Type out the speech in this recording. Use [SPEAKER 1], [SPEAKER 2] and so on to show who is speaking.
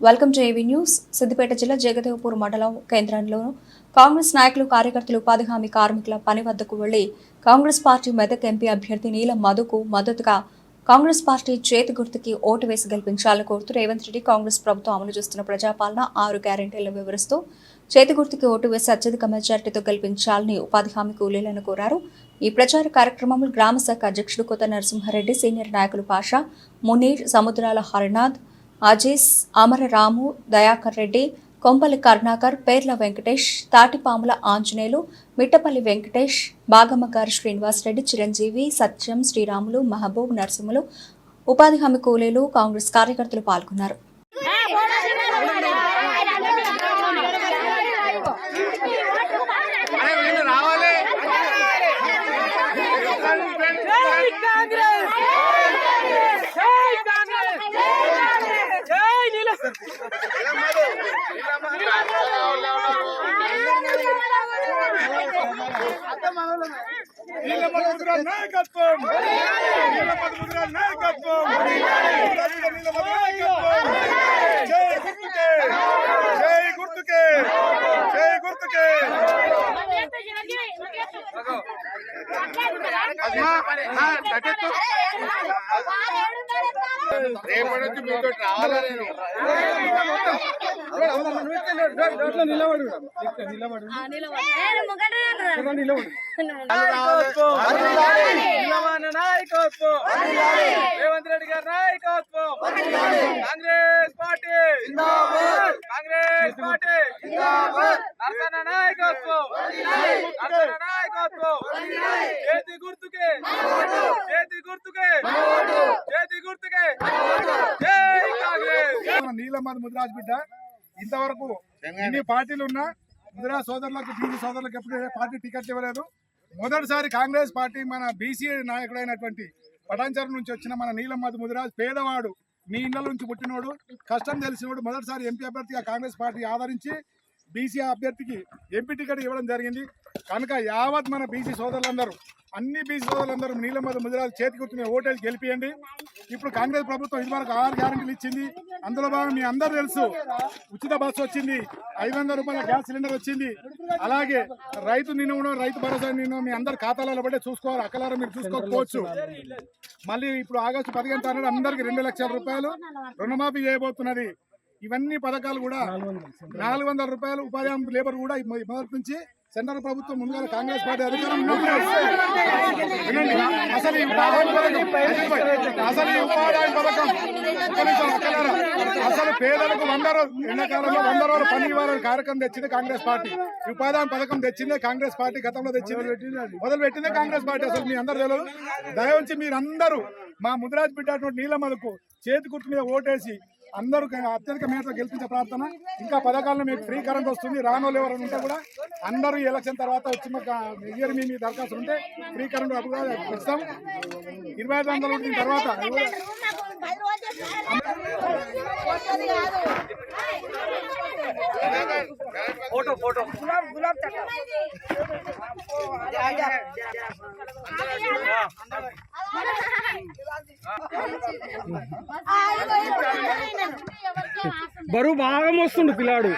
[SPEAKER 1] Welcome to AV news. Siddipet జిల్లా జగదేవ్పూర్ మండలం కేంద్రంలో కాంగ్రెస్ నాయకులు కార్యకర్తలు ఉపాధి హామీ కార్మికుల పని వద్దకు వెళ్ళి కాంగ్రెస్ పార్టీ మెదక్ ఎంపీ అభ్యర్థి నీలం మధుకు మద్దతుగా కాంగ్రెస్ పార్టీ చేతి గుర్తుకి ఓటు వేసి గెలిపించాలని కోరుతూ రేవంత్ రెడ్డి కాంగ్రెస్ ప్రభుత్వం అమలు చేస్తున్న ప్రజాపాలన ఆరు గ్యారెంటీలను వివరిస్తూ చేతి గుర్తుకి ఓటు వేసి అత్యధిక మెజార్టీతో గెలిపించాలని ఉపాధి హామీ కూలీలను కోరారు. ఈ ప్రచార కార్యక్రమంలో గ్రామ శాఖ అధ్యక్షుడు కొత్త నరసింహారెడ్డి సీనియర్ నాయకులు పాషా మునీర్ సముద్రాల హరినాథ్ అజీస్ అమరరాము దయాకర్ రెడ్డి కొంపల్లి కరుణాకర్ పేర్ల వెంకటేష్ తాటిపాముల ఆంజనేయులు మిట్టపల్లి వెంకటేష్ బాగమ్మగారి శ్రీనివాసరెడ్డి చిరంజీవి సత్యం శ్రీరాములు మహబూబ్ నరసింహులు ఉపాధి హామీ కూలీలు కాంగ్రెస్ కార్యకర్తలు పాల్గొన్నారు
[SPEAKER 2] అరే వీళ్ళు రావాలి
[SPEAKER 3] జై కాంగ్రెస్ జై కాంగ్రెస్ జై నీల
[SPEAKER 2] నీలమధుర నాయకత్వం. నీలమధుర నాయకత్వం. నీలమధుర నాయకత్వం. జై గుర్తుకే. జై గుర్తుకే. జై. రేపటి నుంచి మీతో రావాలా నేను
[SPEAKER 3] నాయకత్వం. నిలవన నాయకత్వం రేవంత్ రెడ్డి గారి నాయకత్వం కాంగ్రెస్ పార్టీ కాంగ్రెస్ పార్టీ నరసన్న నాయకత్వం. నరసన్న నాయకత్వం చేతి గుర్తుకే చేతి గుర్తుకే చేతి గుర్తుకే జై
[SPEAKER 2] నీలమధు ముదిరాజ్ బిడ్డ. ఇంతవరకు ఎన్ని పార్టీలు ఉన్నా ముదిరాజ్ సోదరులకు బీసీ సోదరులకు ఎప్పుడు పార్టీ టికెట్ ఇవ్వలేదు. మొదటిసారి కాంగ్రెస్ పార్టీ మన బీసీ నాయకుడైనటువంటి పటాన్చర్ నుంచి వచ్చిన మన నీలమధు ముదిరాజ్ పేదవాడు. మీ ఇళ్ళ నుంచి పుట్టినోడు కష్టం తెలిసినోడు మొదటిసారి ఎంపీ అభ్యర్థిగా కాంగ్రెస్ పార్టీ ఆదరించి బీసీ అభ్యర్థికి ఎంపీ టికెట్ ఇవ్వడం జరిగింది. కనుక యావత్ మన బీసీ సోదరులందరూ అన్ని బీసీ సోదరులందరూ నీలమధు ముదిరాజ్ చేతి కూర్చునే ఓటేలు గెలిపియండి. ఇప్పుడు కాంగ్రెస్ ప్రభుత్వం ఇదివరకు ఆరు గ్యారెంటీలు ఇచ్చింది. అందులో భాగంగా మీ అందరూ తెలుసు ఉచిత బస్సు వచ్చింది ఐదు వందల రూపాయల గ్యాస్ సిలిండర్ వచ్చింది. అలాగే రైతు నిన్న రైతు భరోసా నిన్న మీ అందరి ఖాతాలలో పడే చూసుకోవాలి అక్కలారా మీరు చూసుకోకపోవచ్చు. మళ్ళీ ఇప్పుడు ఆగస్టు పదిహేను తారీఖు అందరికీ రెండు లక్షల రూపాయలు రుణమాఫీ చేయబోతున్నది. ఇవన్నీ పథకాలు కూడా నాలుగు వందల రూపాయలు ఉపాధి హామీ లేబర్ కూడా మొదటి నుంచి సెంట్రల్ ప్రభుత్వం ముందుగా కాంగ్రెస్ పార్టీ అధికారం అసలు ఈ ఉపాధి హామీ పథకం అసలు ఈ ఉపాధి పథకం. అసలు పేదలకు వంద రోజులు ఎండాకాలంలో వంద రోజులు పని ఇవ్వాలని కార్యక్రమం తెచ్చింది కాంగ్రెస్ పార్టీ. ఉపాధి పథకం తెచ్చిందే కాంగ్రెస్ పార్టీ గతంలో తెచ్చింది. మొదలు పెట్టిందే కాంగ్రెస్ పార్టీ అసలు మీ అందరు తెలియదు దయవుంచి మీరందరూ మా ముదిరాజ్ బిడ్డ నీలమలకు చేతి గుర్తు మీద ఓటేసి అందరూ అత్యధిక మేరతో గెలిపించే ప్రార్థన. ఇంకా పథకాలను మీకు ఫ్రీ కరెంట్ వస్తుంది రానోళ్ళు ఎవరైనా ఉంటే కూడా అందరూ ఎలక్షన్ తర్వాత వచ్చి ఇయర్ మీ దరఖాస్తు ఉంటే ఫ్రీ కరెంట్ అప్పుడు కూడా ఇస్తాం ఇరవై ఐదు వందలు తర్వాత
[SPEAKER 3] ఫోటో ఫోటో. బరువు బాగా మోస్తుండు పిల్లాడు.